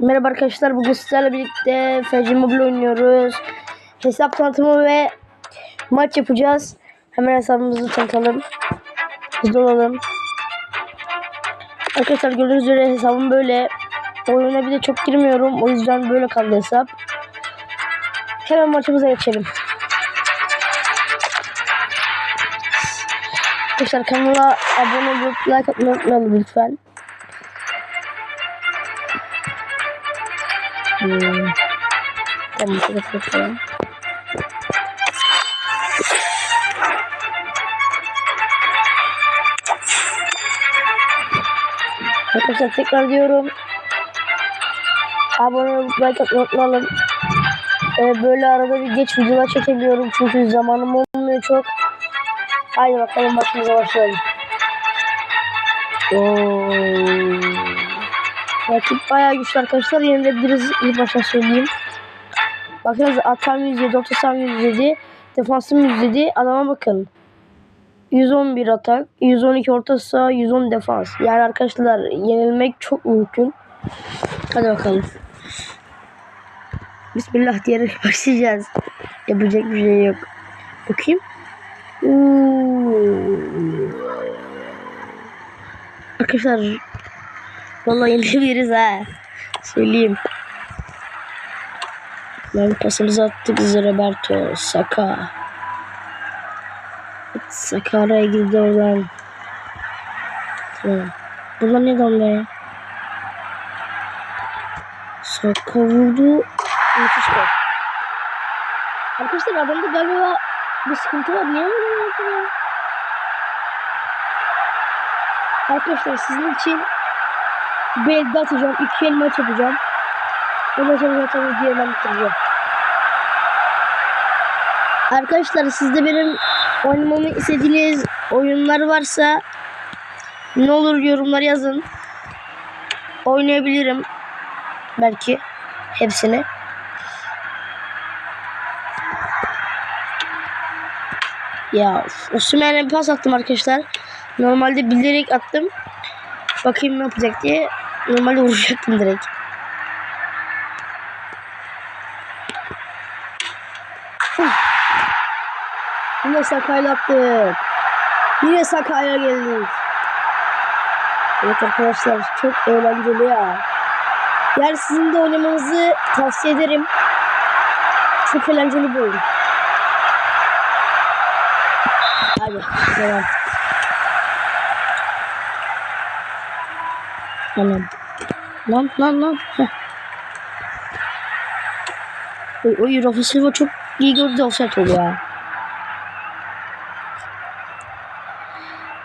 Merhaba arkadaşlar bugün sizlerle birlikte FC Mobile oynuyoruz. Hesap tanıtımı ve maç yapacağız. Hemen hesabımızı tanıtalım. Hızlı olalım. Arkadaşlar gördüğünüz üzere hesabım böyle. Oyuna bir de çok girmiyorum. O yüzden böyle kaldı hesap. Hemen maçımıza geçelim. Arkadaşlar kanala abone olup like atmayı unutmayalım lütfen. Hmm. Tamam, şöyle bakalım. Arkadaşlar tekrar diyorum. Abone olup like atmayı. Ee, böyle arada bir geç videolar çekebiliyorum çünkü zamanım olmuyor çok. Haydi bakalım maçımıza başlayalım. Oo. Rakip bayağı güçlü arkadaşlar. Yenilebiliriz ilk başta söyleyeyim. Bakınız atam 107, orta saham 107, defansım 107. Adama bakın. 111 atak, 112 orta saha, 110 defans. Yani arkadaşlar yenilmek çok mümkün. Hadi bakalım. Bismillah diyerek başlayacağız. Yapacak bir şey yok. Bakayım. Arkadaşlar Vallahi yenebiliriz ha. Söyleyeyim. Ben pasımızı attık Roberto Saka. Saka araya girdi oradan. Tamam. Ne damla ya? Saka vurdu. Müthiş gol. Arkadaşlar adamda galiba bir sıkıntı var. Niye yaptı ya? Arkadaşlar sizin için bir elde atacağım. iki el maç yapacağım. Ondan sonra zaten ben bitireceğim. Arkadaşlar sizde benim oynamamı istediğiniz oyunlar varsa ne olur yorumlar yazın. Oynayabilirim. Belki hepsini. Ya Osman'a pas attım arkadaşlar. Normalde bilerek attım. Bakayım ne yapacak diye. Normalde vuracaktım direkt. Yine Sakay'la attık. Yine Sakay'a geldik. Evet arkadaşlar çok eğlenceli ya. Yani sizin de oynamanızı tavsiye ederim. Çok eğlenceli bir oyun. Hadi devam. Tamam. Lan lan lan. Heh. Oy, oy Rafa Silva çok iyi gördü offset oldu ya.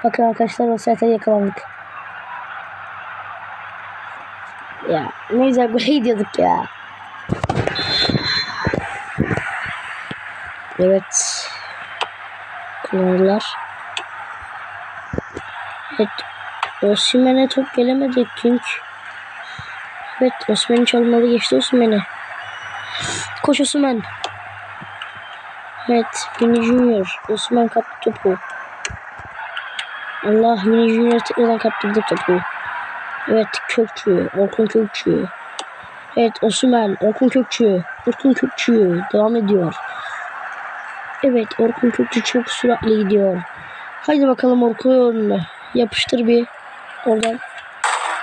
Bakın arkadaşlar offset'e yakalandık. Ya ne güzel gole gidiyorduk ya. Evet. Kullanırlar. Evet. Osimhen'e top gelemedi çünkü. Evet Osimhen'i çalmalı geçti Osimhen'i. Koş Osimhen. Evet Vini Junior. Osimhen kaptı topu. Allah Vini Junior tekrardan kaptırdı topu. Evet Kökçü. Orkun Kökçü. Evet Osimhen. Orkun Kökçü. Orkun Kökçü. Devam ediyor. Evet Orkun Kökçü çok süratli gidiyor. Haydi bakalım Orkun. Yapıştır bir. Oradan.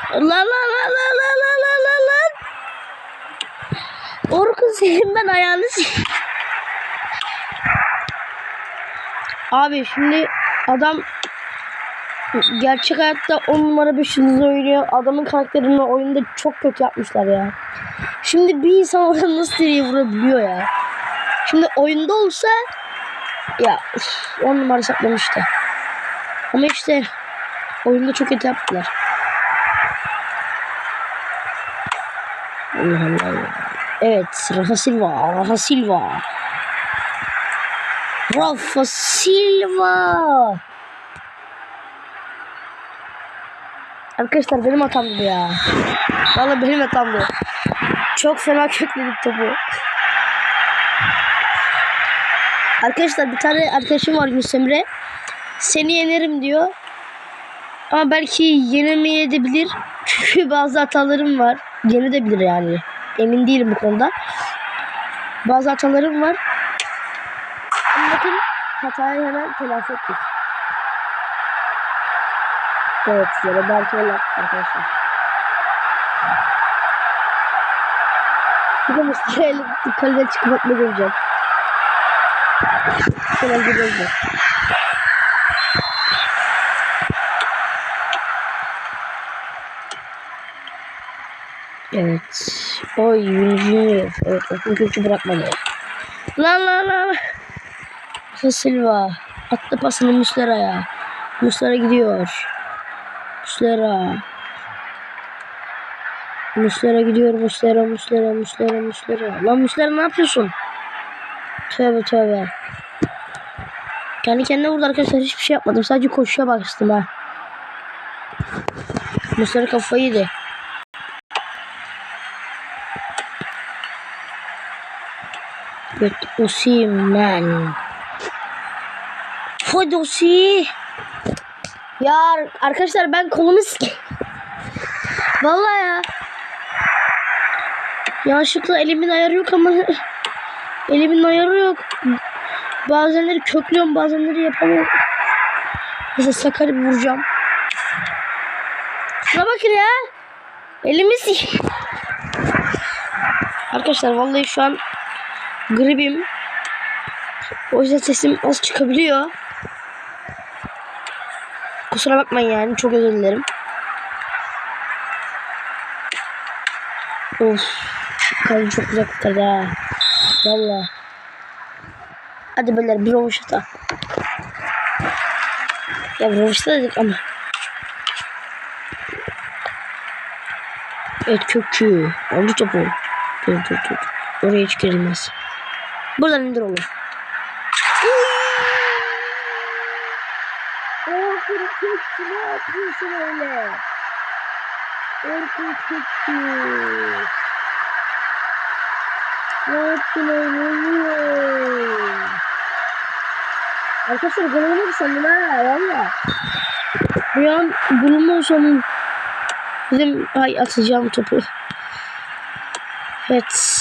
La la la la la la la la la. Orkun senin ben ayağını Abi şimdi adam gerçek hayatta 10 numara 5 yıldız oynuyor. Adamın karakterini oyunda çok kötü yapmışlar ya. Şimdi bir insan oradan nasıl direğe vurabiliyor ya. Şimdi oyunda olsa ya 10 numara saklamıştı. Ama işte oyunda çok kötü yaptılar. Allah Allah. Evet Rafa Silva. Rafa Silva. Rafa Silva. Arkadaşlar benim hatamdı ya. Vallahi benim hatamdı. Çok fena kökledik topu. Arkadaşlar bir tane arkadaşım var Yunus Emre. Seni yenerim diyor. Ama belki yenemeyebilir. Çünkü bazı hatalarım var. yeni de bilir yani. Emin değilim bu konuda. Bazı hatalarım var. Ama bakın hatayı hemen telafi ettik. Evet size yaptık arkadaşlar. Bir de Mustafa'yla kaleden çıkıp atma göreceğim. Şöyle gidelim. Evet. Oy Junior. Evet okul kökü bırakmadı. Lan lan lan. Musa Silva. Attı pasını Muslera'ya. Muslera gidiyor. Muslera. Muslera gidiyor. Muslera, Muslera, Muslera, Muslera. Lan Muslera ne yapıyorsun? Tövbe tövbe. Kendi kendine vurdu arkadaşlar. Hiçbir şey yapmadım. Sadece koşuya bastım ha. Muslera kafayı yedi. Evet, Osimhen. Hadi Osi. Ya arkadaşlar ben kolumu. Vallahi ya. Yanlışlıkla elimin ayarı yok ama elimin ayarı yok. Bazenleri köklüyorum bazenleri yapamıyorum. Mesela Sakar'ı vuracağım. Şuna bakın ya. Elimi sik. Arkadaşlar vallahi şu an gribim. O yüzden sesim az çıkabiliyor. Kusura bakmayın yani çok özür dilerim. Of. Kalın çok güzel kurtardı ha. Valla. Hadi beyler bir rovaşata. Ya rovaşata dedik ama. Evet kökçü. Aldı topu. Dur dur dur. Oraya hiç girilmez. Buradan indir onu. Orkun Kökçü ne yapıyorsun öyle? Orkun Kökçü. Ne yaptın öyle? Arkadaşlar olmadı sandım ha valla. Bir an bulunma sandım. Bizim ay atacağım topu. Evet.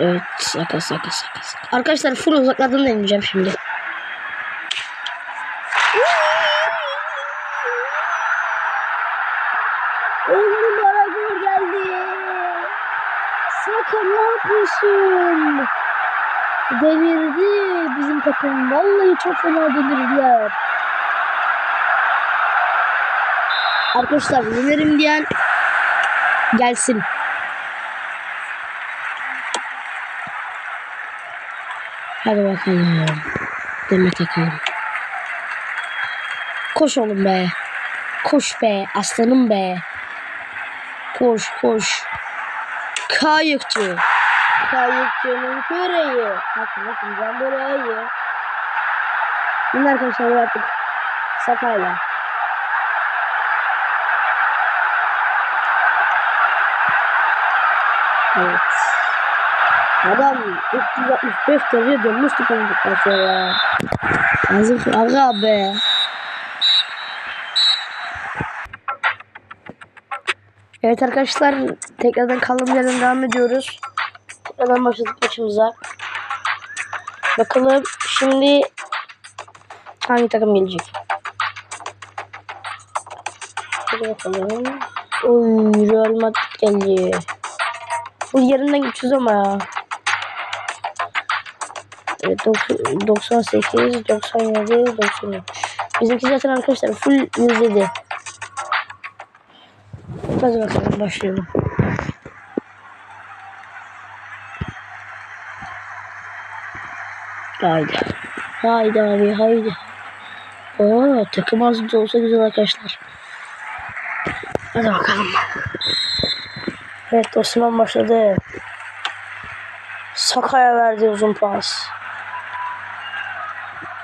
Evet saka saka saka. saka. Arkadaşlar full uzaklardan deneyeceğim şimdi. On numara gol geldi. Saka ne yapıyorsun? Delirdi bizim takım. Vallahi çok fena delirdiler. Arkadaşlar yenerim diyen gelsin. Hadi bakalım. Demet Akalın. Koş oğlum be. Koş be. Aslanım be. Koş koş. Kayıkçı. Kayıkçının küreği. Bakın bakın can burayı. Şimdi arkadaşlar artık Sakayla. Evet. Adam 365 derece dönmüş tıkandıktan sonra. Yazık aga be. Evet arkadaşlar tekrardan kaldığımız yerden devam ediyoruz. Tekrardan başladık maçımıza. Bakalım şimdi hangi takım gelecek? Hadi bakalım. Oy Real Madrid geldi. Bu yerinden geçiyoruz ama ya. Evet, 98, 97, 93. Bizimki zaten arkadaşlar full 107. Hadi bakalım başlayalım. Haydi. Haydi abi haydi. Oo takım az da olsa güzel arkadaşlar. Hadi bakalım. Evet Osman başladı. Saka'ya verdi uzun pas.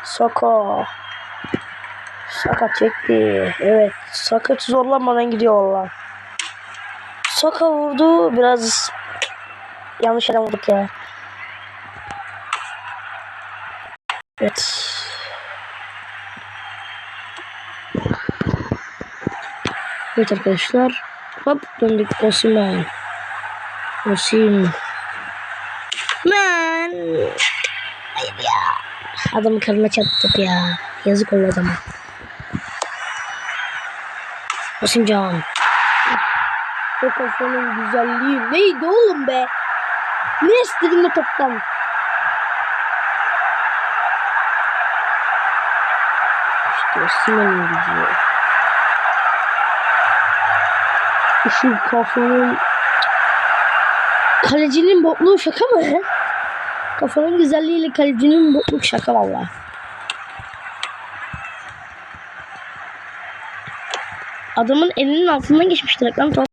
Soko. Saka çekti. Evet. Saka hiç zorlanmadan gidiyor valla. Saka vurdu. Biraz yanlış yerden vurduk ya. Evet. Evet arkadaşlar. Hop döndük Osimen. Osim. Ben. Hayır ya. Adamın karnına çarptık ya. Yazık oldu adama. Osimcan. O kafanın güzelliği neydi oğlum be? Ne istedin bu toptan? İşte Osimhen'in gücü. Şu kafanın kalecinin bokluğu şaka mı? Kafanın güzelliğiyle kalecinin bokluk şaka valla. Adamın elinin altından geçmiş direkt lan top.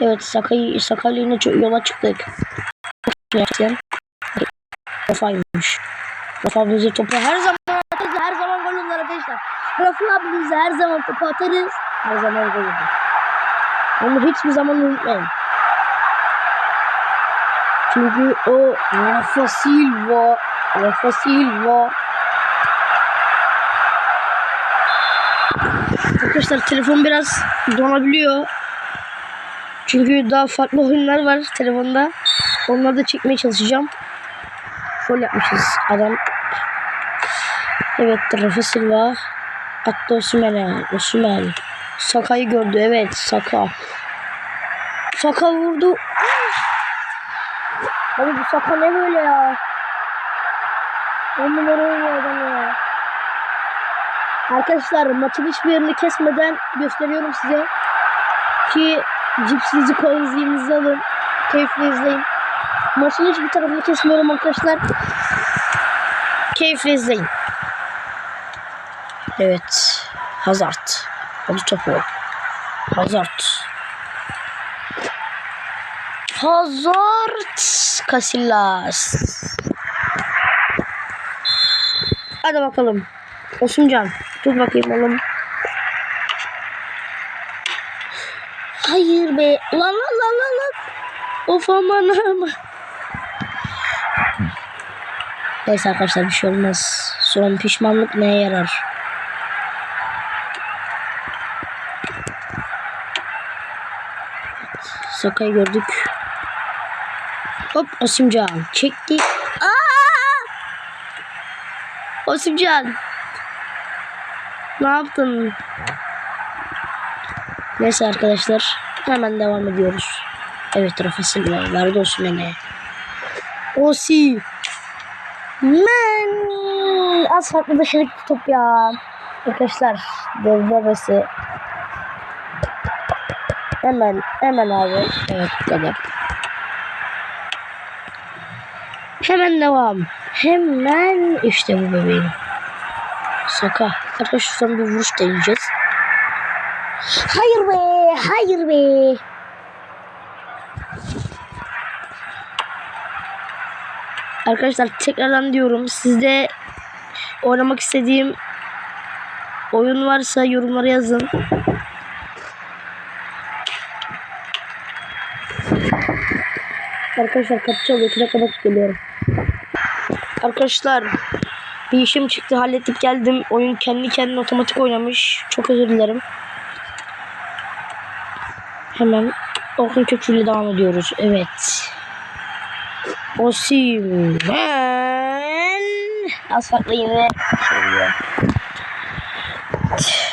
Evet Sakai Sakai yine yola çıktık. Rafa'ymış. Rafa bize topu her zaman atarız. Her zaman gol olur arkadaşlar. Rafa abi bize her zaman topu atarız. Her zaman gol olur. Onu hiçbir zaman unutmayın. Çünkü o Rafa Silva Rafa Silva Arkadaşlar telefon biraz donabiliyor. Çünkü daha farklı oyunlar var telefonda. Onları da çekmeye çalışacağım. Gol yapmışız adam. Evet Rafa Silva. Attı Osimhen'e. Osimhen. Saka'yı gördü. Evet Saka. Saka vurdu. Abi bu Saka ne böyle ya? On numara oynuyor ya. Arkadaşlar maçın hiçbir yerini kesmeden gösteriyorum size. Ki cipsinizi kolanızı alın. Keyifle izleyin. Maçın hiçbir tarafını kesmiyorum arkadaşlar. Keyifle izleyin. Evet. Hazard. Hadi topu. Hazard. Hazard. Casillas. Hadi bakalım. Osimcan. Dur bakayım oğlum. Hayır be. Lan lan lan lan lan. Of aman aman. Neyse arkadaşlar bir şey olmaz. Son pişmanlık neye yarar? Sakayı gördük. Hop Osimcan çekti. Aa! Osimcan. Ne yaptın? Neyse arkadaşlar. Hemen devam ediyoruz. Evet Rafa Silva. Verdi Osimhen'e. Osi. Men. Az farklı dışarı top ya. Arkadaşlar. Devre arası. Hemen. Hemen abi. Evet bu kadar. Hemen devam. Hemen işte bu bebeğim. Saka. Arkadaşlar son bir vuruş deneyeceğiz. Hayır be. Hayır be. Arkadaşlar tekrardan diyorum. Sizde oynamak istediğim oyun varsa yorumlara yazın. Arkadaşlar kapı çalıyor. İki dakika geliyorum. Arkadaşlar bir işim çıktı hallettik geldim. Oyun kendi kendine otomatik oynamış. Çok özür dilerim. Hemen Orkun Kökçü ile devam ediyoruz. Evet. Osimhen. Az farklı yine.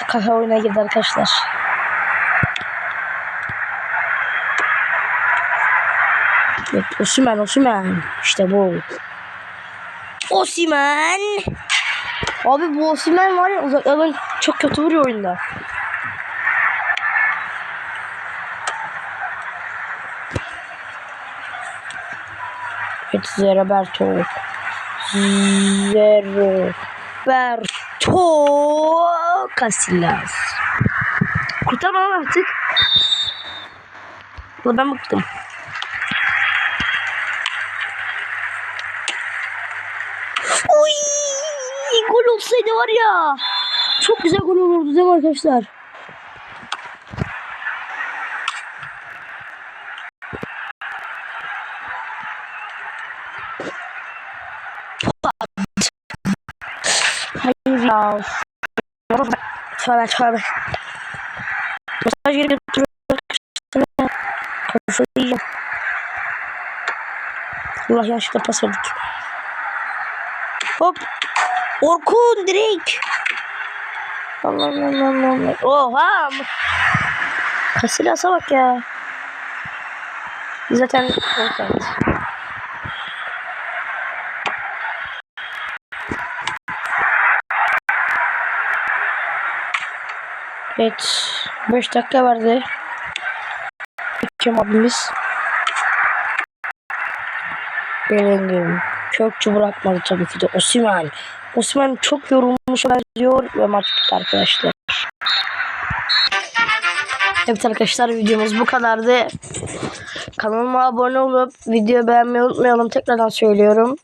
Kafa oyuna girdi arkadaşlar. Evet, Osimhen, Osimhen. İşte bu. Osimhen. Abi bu Osimhen var ya uzaklardan çok kötü vuruyor oyunda. Evet Zeroberto. Zeroberto Casillas. Kurtarma artık. Ben bıktım. Olsaydı var ya. Çok güzel gol olurdu değil mi arkadaşlar? Hayır ya. Tövbe tövbe. Mesaj gelip. Allah yanlışlıkla pas verdik. Hop. Orkun direkt. Allah Allah Allah Allah. Oha. Kasilas'a bak ya. Zaten offside. Evet. 5 dakika verdi. Kim abimiz? Bellingham. Kökçü bırakmadı tabii ki de. Osimhen. Osimhen çok yorulmuş benziyor ve maç bitti arkadaşlar. Evet arkadaşlar videomuz bu kadardı. Kanalıma abone olup videoyu beğenmeyi unutmayalım. Tekrardan söylüyorum.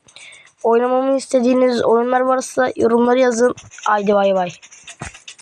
Oynamamı istediğiniz oyunlar varsa yorumları yazın. Haydi bay bay.